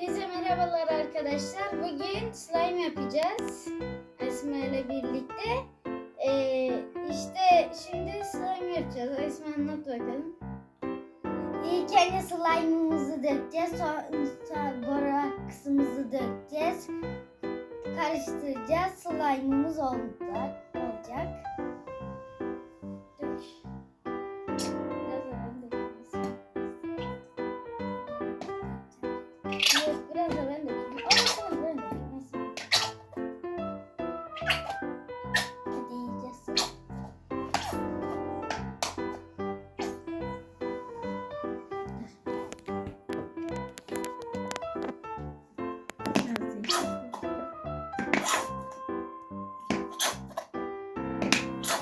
Hepinize merhabalar arkadaşlar. Bugün slime yapacağız. Esma ile birlikte. Ee, işte şimdi slime yapacağız. Esma anlat bakalım. İlk önce slime'ımızı dökeceğiz. Sonra boraksımızı dökeceğiz. Karıştıracağız. Slime'ımız olacak. olacak. Biraz da ben. Aa tamam ben. Neyse. Hadi.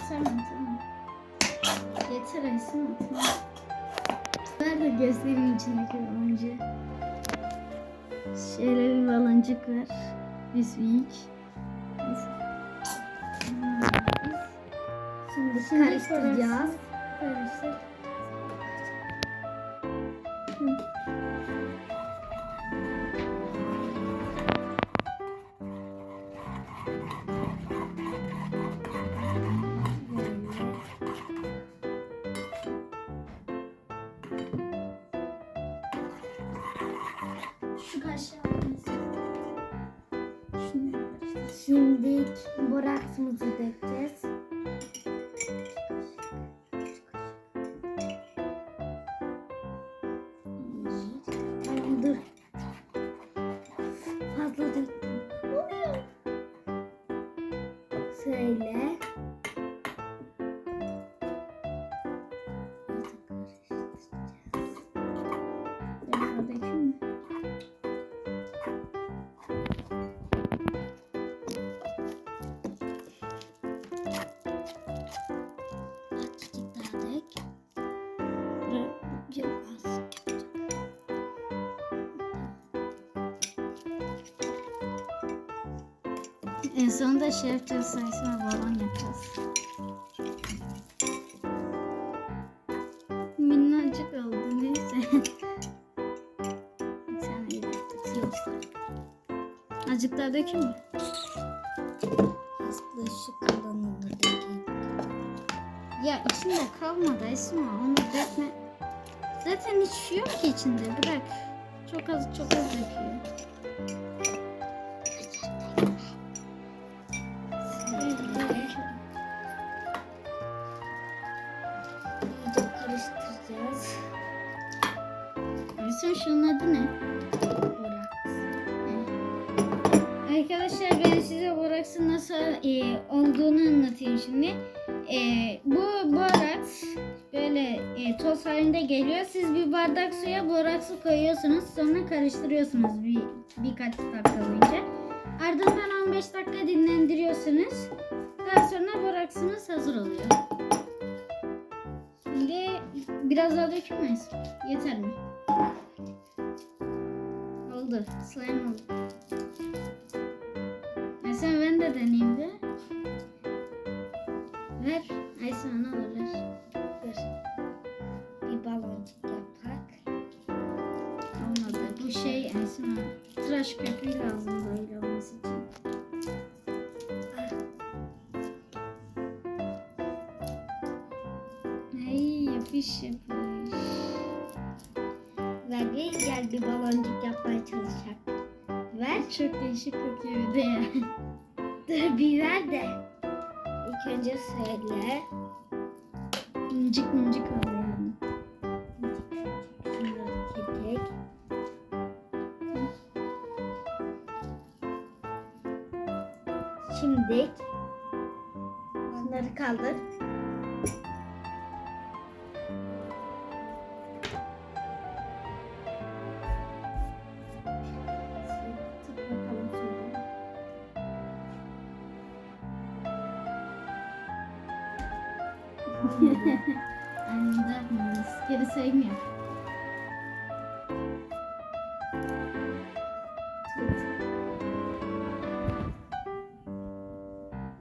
Tamam tamam. Yeter Esma tamam. Nerede göstereyim içindeki baloncuk? Şöyle bir baloncuk. Biz büyük. Neyse. Şimdi, Şimdi karıştıracağız. Karıştır. Kaşığı Şunu karıştır. Şimdi boraksımızı dökeceğiz. Tamam dur. Fazla döktüm. Söyle. En sonunda şey yapacağız sayesinde balon yapacağız. Minnacık oldu neyse. Bir tane yedirdik. Azıcık daha şu kalanını dökeyim. Ya içinde kalmadı Esma onu dökme. Zaten hiç şey yok ki içinde bırak. Çok az çok az döküyor. Esma şunun adı ne? Boraks. Arkadaşlar ben size boraksın nasıl e, olduğunu anlatayım şimdi. E, bu boraks böyle e, toz halinde geliyor. Siz bir bardak suya boraksı koyuyorsunuz. Sonra karıştırıyorsunuz bir birkaç dakika boyunca. Ardından 15 dakika dinlendiriyorsunuz. Daha sonra boraksınız hazır oluyor. Biraz daha dökülmez. Yeter mi? Oldu. Slime oldu. Aysen ben de deneyeyim bir. Ver. Aysen ne olur ver. Dur. Bir baloncuk yapak. Olmadı. Bu şey Aysen tıraş köpüğü lazım böyle olması için. Ay yapış yapış. Ver bir gel bir baloncuk yapmaya çalışak. Ver. Çok değişik kokuyor bir de ya. Dur bir ver de. İlk önce söyle. İncik mincik oluyor. Şimdi bunları kaldır.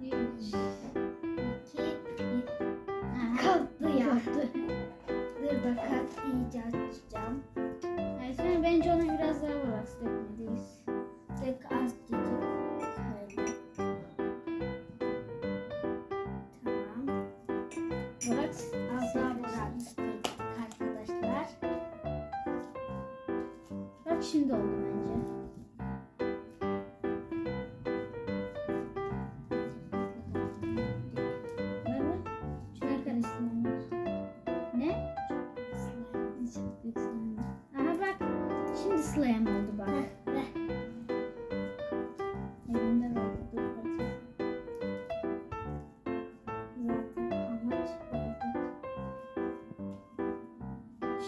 Üç. İki, bir. Aha, Kalktı ya. Dur bakalım iyice açacağım. Çok az daha moralmiştik arkadaşlar. Bak şimdi oldu bence. Ne? Aha bak. Şimdi slime oldu bak.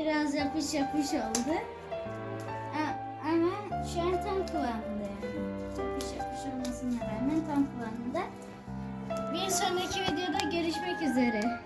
biraz yapış yapış oldu. Ama şu an tam kıvamında yani. Yapış yapış olmasına rağmen tam kıvamında. Bir sonraki videoda görüşmek üzere.